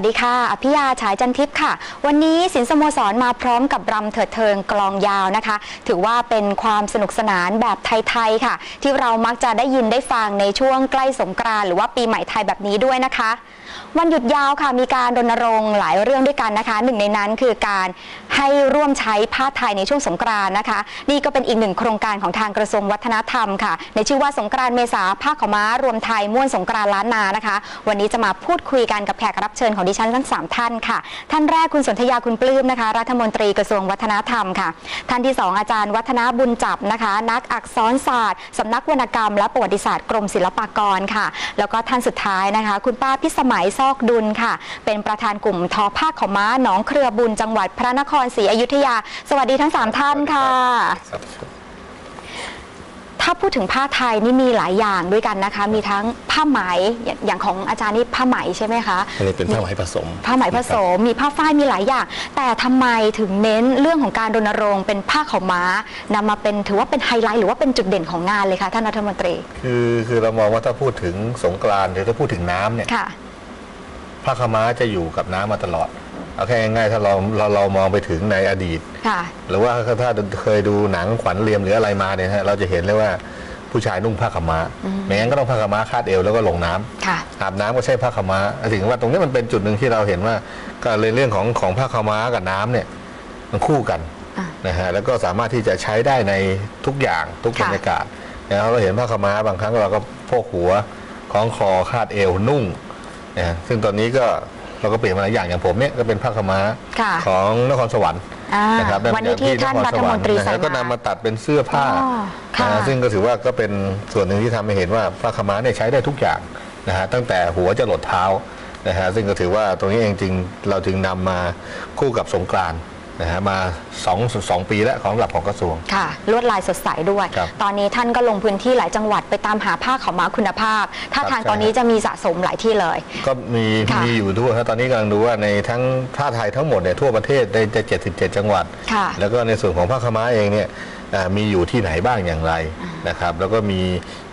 วัสดีค่ะ อภิยาฉายจันทิพย์ค่ะ วันนี้สินสโมสรมาพร้อมกับรำเถิดเทิงกลองยาวนะคะ ถือว่าเป็นความสนุกสนานแบบไทยๆค่ะ ที่เรามักจะได้ยินได้ฟังในช่วงใกล้สงกรานต์หรือว่าปีใหม่ไทยแบบนี้ด้วยนะคะ วันหยุดยาวค่ะมีการรณรงค์หลายเรื่องด้วยกันนะคะ หนึ่งในนั้นคือการให้ร่วมใช้ผ้าไทยในช่วงสงกรานต์นะคะ นี่ก็เป็นอีกหนึ่งโครงการของทางกระทรวงวัฒนธรรมค่ะ ในชื่อว่าสงกรานต์เมษาผ้าขาม้ารวมไทยม่วนสงกรานต์ล้านนานะคะ วันนี้จะมาพูดคุยกันกับแขกรับเชิญของดิฉันทั้งสามท่านค่ะ ท่านแรกคุณสนธยาคุณปลื้มนะคะ รัฐมนตรีกระทรวงวัฒนธรรมค่ะ ท่านที่สองอาจารย์วัฒนาบุญจับนะคะ นักอักษรศาสตร์สำนักวรรณกรรม และประวัติศาสตร์กรมศิลปากรค่ะ แล้วก็ท่านสุดท้ายนะคะ คุณป้าพิสมัยซอกดุลค่ะ เป็นประธานกลุ่มทอผ้าขาวม้าหนองเครือบุญจังหวัดพระนครศรีอยุธยา สวัสดีทั้งสามท่านค่ะครับถ้าพูดถึงผ้าไทยนี่มีหลายอย่างด้วยกันนะคะ มีทั้งผ้าไหมอย่างอย่างของอาจารย์นี่ผ้าไหมใช่ไหมคะอันนี้เป็นผ้าไหมผสม ผ้าไหมผสม มีผ้าฝ้ายมีหลายอย่าง แต่ทำไมถึงเน้นเรื่องของการรณรงค์เป็นผ้าขาวม้านำมาเป็นถือว่าเป็นไฮไลท์หรือว่าเป็นจุดเด่นของงานเลยคะท่านรัฐมนตรี คือคือเรามองว่าถ้าพูดถึงสงกรานต์หรือถ้าพูดถึงน้ำเนี่ยค่ะ ผ้าขาวม้าจะอยู่กับน้ำมาตลอดเอาแค่ง่ายๆถ้าเราเราเรามองไปถึงในอดีต ค่ะ หรือว่าถ้าเคยดูหนังขวัญเรียมหรืออะไรมาเนี่ยฮะเราจะเห็นเลยว่าผู้ชายนุ่งผ้าขาวม้าไม่งั้นก็ต้องผ้าขาวม้าคาดเอวแล้วก็ลงน้ำค่ะ อาบน้ำก็ใช้ผ้าขาวม้าถึงว่าตรงนี้มันเป็นจุดหนึ่งที่เราเห็นว่าก็เลยเรื่องของของผ้าขาวม้ากับน้ำเนี่ยมันคู่กันอะ นะฮะแล้วก็สามารถที่จะใช้ได้ในทุกอย่างทุกบค่ะรรยากาศนะครับเราเห็นผ้าขาวม้าบางครั้งเราก็โพกหัวคล้องคอคาดเอวนุ่ง นะฮะซึ่งตอนนี้ก็เราก็เปลี่ยนมาหลายอย่างอย่างผมเนี่ยก็เป็นผ้าขาวม้าค่ะของนครสวรรค์อ่านะครับวันนี้ที่ท่านรัฐมนตรีนะใส่ฮะก็นำมาตัดเป็นเสื้อผ้าอ๋อค่ะนะฮะซึ่งก็ถือว่าก็เป็นส่วนหนึ่งที่ทำให้เห็นว่าผ้าขาวม้าเนี่ยใช้ได้ทุกอย่างนะฮะตั้งแต่หัวจะหลดเท้านะฮะซึ่งก็ถือว่าตรงนี้เองจริงเราจึงนำมาคู่กับสงกรานต์ นะฮะมาสองสองปีแล้วของระดับของกระทรวง ค่ะ ลวดลายสดใสด้วย ครับตอนนี้ท่านก็ลงพื้นที่หลายจังหวัดไปตามหาผ้าขาวม้าคุณภาพ ถ้าครับทางใช่ ตอนนี้จะมีสะสมหลายที่เลย ก็มีค่ะมีอยู่ทั่วครับตอนนี้กำลังดูว่าในทั้งผ้าไทยทั้งหมดเนี่ยทั่วประเทศในจะ77 จังหวัด ค่ะแล้วก็ในส่วนของผ้าขาวม้าเองเนี่ยอ่ามีอยู่ที่ไหนบ้างอย่างไรนะครับ แล้วก็มี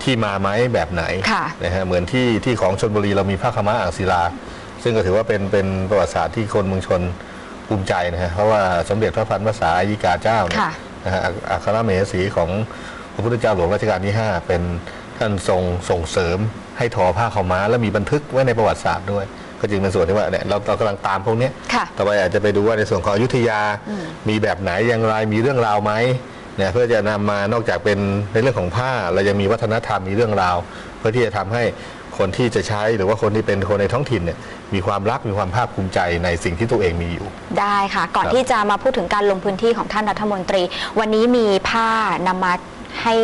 ที่มาไหมแบบไหนค่ะนะฮะเหมือนที่ที่ของชนบุรีเรามีผ้าขาวม้าอ่างศิลา ซึ่งก็ถือว่าเป็นเป็นประวัติศาสตร์ที่คนเมืองชน ภูมิใจนะฮะเพราะว่าสมเด็จพระพันวษาอายิกาเจ้าเนี่ยค่ะ นะฮะอัคอัครมเหสีของพระพุทธเจ้าหลวงรัชกาลที่ 5 เป็นท่านทรงส่งเสริมให้ทอผ้าขาวม้า และมีบันทึกไว้ในประวัติศาสตร์ด้วย ก็จึงเป็นส่วนที่ว่าเนี่ยเราเรากำลังตามพวกเนี้ยค่ะ ต่อไปอาจจะไปดูว่าในส่วนของอยุธยา มีแบบไหนอย่างไรมีเรื่องราวไหมเนี่ยเพื่อจะนำมานอกจากเป็นในเรื่องของผ้าเรายังมีวัฒนธรรมมีเรื่องราวพื่อที่จะทำให้ คนที่จะใช้หรือว่าคนที่เป็นคนในท้องถิ่นเนี่ยมีความรักมีความภาคภูมิใจในสิ่งที่ตัวเองมีอยู่ ได้ค่ะ ก่อนครับที่จะมาพูดถึงการลงพื้นที่ของท่านรัฐมนตรี วันนี้มีผ้านำมาให้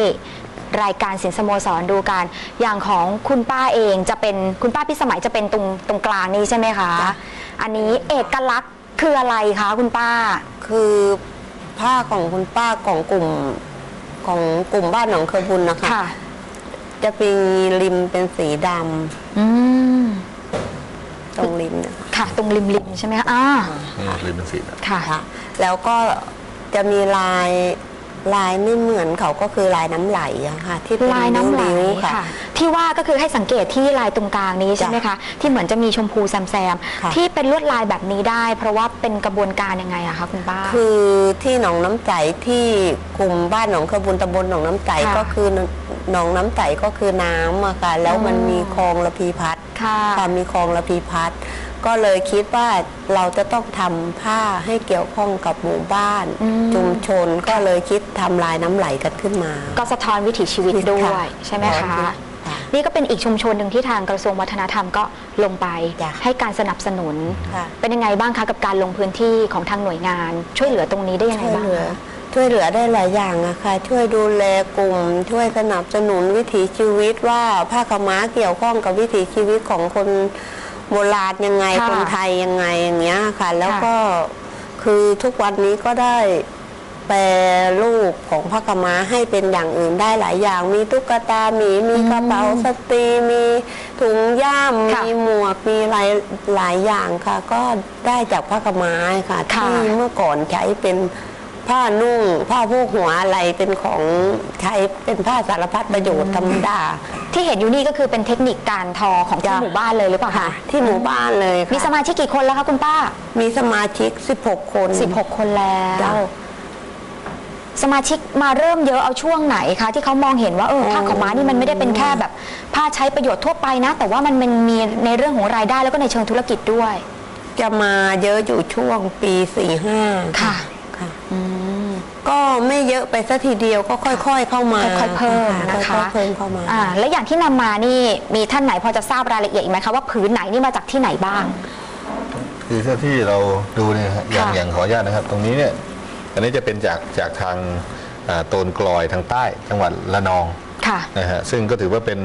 รายการสินสโมสรดูกัน อย่างของคุณป้าเองจะเป็นคุณป้าพิสมัยจะเป็นตรงตรงกลางนี้ใช่ไหมคะจ้ะอันนี้เอกลักษณ์คืออะไรคะคุณป้า คือผ้าของคุณป้าของกลุ่มของกลุ่มบ้านหนองเคอบุญนะคะค่ะ จะมีริมเป็นสีดอืมำตรงริมเนะคะค่ะ ตรงริมริมๆใช่ไหมคะอ่าหรือเป็นสีแบบค่ะ ค่ะ แล้วก็จะมีลายลายไม่เหมือนเขาก็คือลายน้ำไหลอะค่ะ ที่เป็นลายน้ำไหลริ้วๆค่ะค่ะ ที่ว่าก็คือให้สังเกตที่ลายตรงกลางนี้ใช่ไหมคะที่เหมือนจะมีชมพูแซมแซมๆค่ะที่เป็นลวดลายแบบนี้ได้ เพราะว่าเป็นกระบวนการยังไงอะคะคุณป้า คือที่หนองน้ำใจที่กลุ่มบ้านหนองเคอบุญตำบลหนองน้ำใจค่ะ ก็คือ หนองน้ำใจก็คือน้ำอะค่ะแล้วมันอืมมีคลองระพีพัฒน์ค่ะค่ะมีคลองระพีพัฒน์ก็เลยคิดว่าเราจะต้องทำผ้าให้เกี่ยวข้องกับหมู่บ้านอืมชุมชนก็เลยคิดทำลายน้ำไหลกันขึ้นมา ก็สะท้อนวิถีชีวิตด้วยค่ะใช่ไหมคะค่ะนี่ก็เป็นอีกชุมชนหนึ่งที่ทางกระทรวงวัฒนธรรมก็ลงไปจ้ะให้การสนับสนุนค่ะเป็นยังไงบ้างคะกับการลงพื้นที่ของทางหน่วยงาน ช่วยเหลือตรงนี้ได้ยังไงช่วยบ้างเหลือคะ ช่วยเหลือได้หลายอย่างอะค่ะ ช่วยดูแลกลุ่ม ช่วยสนับสนุนวิถีชีวิตว่าผ้าขาวม้าเกี่ยวข้องกับวิถีชีวิตของคนโบราณยังไงค่ะคนไทยยังไงอย่างเงี้ยค่ะ แล้วค่ะก็คือทุกวันนี้ก็ได้แปรรูปของผ้าขาวม้าให้เป็นอย่างอื่นได้หลายอย่าง มีตุ๊กตาหมีมีกระเป๋าสตรีมีถุงย่ามค่ะ มีหมวกมีหลายหลายอย่างค่ะ ก็ได้จากผ้าขาวม้าค่ะค่ะที่เมื่อก่อนใช้เป็น ผ้านุ่ง ผ้าโพกหัวอะไรเป็นของใช้เป็นผ้าสารพัดประโยชน์ธรรมดา ที่เห็นอยู่นี่ก็คือเป็นเทคนิคการทอของที่จ้ะ หมู่บ้านเลยหรือเปล่าค่ะคะที่หมู่บ้านเลยค่ะมีสมาชิกกี่คนแล้วคะคุณป้า มีสมาชิก 16 คน 16 คนแล้จ้ะ ว สมาชิกมาเริ่มเยอะเอาช่วงไหนคะ ที่เขามองเห็นว่าเออผ้าขาวม้านี่มันไม่ได้เป็นแค่แบบ ผ้าใช้ประโยชน์ทั่วไปนะ แต่ว่ามันมันมีในเรื่องของรายได้แล้วก็ในเชิงธุรกิจด้วยจะมาเยอะอยู่ช่วงปี 45 ค่ะ ค่ะอืมก็ไม่เยอะไปสัทีเดียวก็ค่อยๆเข้ามาค่อยๆเพิ่มนะคะค่อยๆเพิ่มเข้ามาอ่าและอย่างที่นำมานี่มีท่านไหนพอจะทราบรายละเอียดอีกไหมคะว่าผืนไหนนี่มาจากที่ไหนบ้าง คือถ้าที่เราดูเนี่ยนะฮะอย่างค่ะอย่างขออนุญาตนะครับ ตรงนี้เนี่ยอันนี้จะเป็นจากจากทางอ่าโตนกลอยทางใต้จังหวัดละนองค่ะนะฮะซึ่งก็ถือว่าเป็น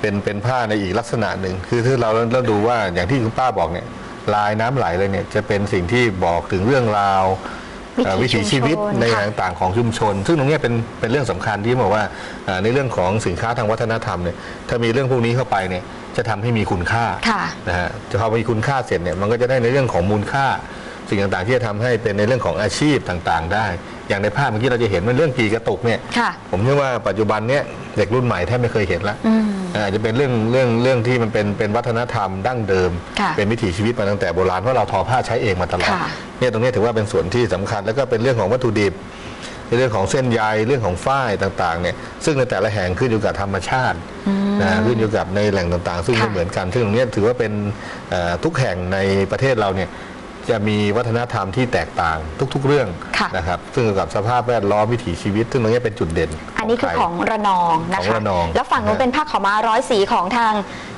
เป็นเป็นผ้าในอีกลักษณะหนึ่ง คือถ้าเราเราดูว่าอย่างที่คุณป้าบอกเนี่ยลายน้ำไหลเลยเนี่ยจะเป็นสิ่งที่บอกถึงเรื่องราววิถี เอ่อวิถีชีวิตชุมชนในค่ะ ต่างๆของชุมชน ซึ่งตรงเนี้ยเป็นเป็นเรื่องสำคัญที่บอกว่าอ่าในเรื่องของสินค้าทางวัฒนธรรมเนี่ยถ้ามีเรื่องพวกนี้เข้าไปเนี่ยจะทำให้มีคุณค่าค่ะนะฮะจะพอมีคุณค่าเสร็จเนี่ยมันก็จะได้ในเรื่องของมูลค่า สิ่งต่างๆ ที่จะทำให้เป็นในเรื่องของอาชีพต่างๆ ได้ อย่างในภาพเมื่อกี้เราจะเห็นว่าเรื่องกีกระตุกเนี่ยค่ะ ผมเชื่อว่าปัจจุบันเนี้ยเด็กรุ่นใหม่แทบไม่เคยเห็นละ อืม อาจจะเป็นเรื่องเรื่องเรื่องที่มันเป็นเป็นวัฒนธรรมดั้งเดิมค่ะเป็นวิถีชีวิตมาตั้งแต่โบราณเพราะเราทอผ้าใช้เองมาตลอดค่ะเนี่ยตรงเนี้ยถือว่าเป็นส่วนที่สำคัญ แล้วก็เป็นเรื่องของวัตถุดิบในเรื่องของเส้นใยเรื่องของฝ้ายต่างๆเนี่ยซึ่งในแต่ละแห่งขึ้นอยู่กับธรรมชาตินะขึ้นอยู่กับในแหล่งต่างๆ ซึ่งค่ะไม่เหมือนกัน ซึ่งตรงเนี้ยถือว่าเป็นเอ่อทุกแห่งในประเทศเราเนี่ย จะมีวัฒนธรรมที่แตกต่างทุกๆเรื่องค่ะนะครับซึ่งเกี่ยวกับสภาพแวดล้อมวิถีชีวิต ซึ่งตรงเนี้ยเป็นจุดเด่น อันนี้คือไทยของระนองนะของคะระนองแล้วฝั่งนู้นเป็นผ้าขาวม้าร้อยสีของทาง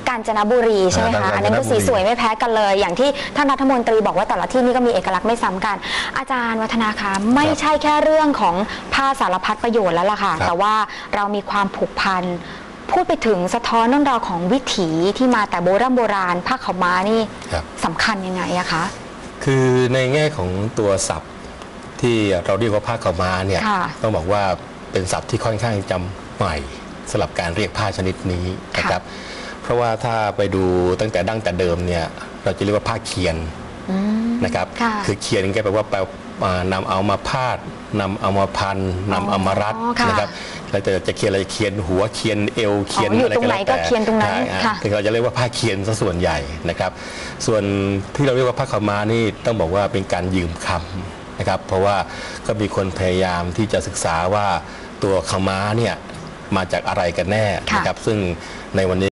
กาญจนบุรีใช่ไหมอ่าคะทางกาญจนบุรีอันนั้นก็สีสวยไม่แพ้กันเลย อย่างที่ท่านรัฐมนตรีบอกว่าแต่ละที่นี่ก็มีเอกลักษณ์ไม่ซ้ำกัน อาจารย์วัฒนาคะไม่ใช่แค่เรื่องของผ้าสารพัดประโยชน์แล้วล่ะค่ะครับแต่ว่าเรามีความผูกพันพูดไปถึงสะท้อนเรื่องราวของวิถีที่มาแต่โบราณโบราณผ้าขาวม้านี่ครับสำคัญยังไงอะคะ คือในแง่ของตัวศัพท์ที่เราเรียกว่าผ้าขาวม้าเนี่ยค่ะต้องบอกว่าเป็นศัพท์ที่ค่อนข้างจำใหม่สำหรับการเรียกผ้าชนิดนี้นะครับ เพราะว่าถ้าไปดูตั้งแต่ดั้งแต่เดิมเนี่ยเราจะเรียกว่าผ้าเคียน อืม นะครับค่ะ อเคียนก็แปลว่าแปลอ่า นำเอามาพาดนำเอามาพันนำเอามารัดอ๋อค่ะนะครับแล้วแต่จะเคียนอะไรเคียนหัวเคียนเอวเคียนอ๋ออยู่อะไรตรงก็ไหนแล้วก็แต่เคียนตรงนั้นอ่าค่ะคือเราจะเรียกว่าผ้าเคียนซะส่วนใหญ่นะครับ ส่วนที่เราเรียกว่าผ้าขาวม้านี่ต้องบอกว่าเป็นการยืมคำนะครับ เพราะว่าก็มีคนพยายามที่จะศึกษาว่าตัวขาวม้าเนี่ยมาจากอะไรกันแน่นะครับ ซึ่งในวันนี้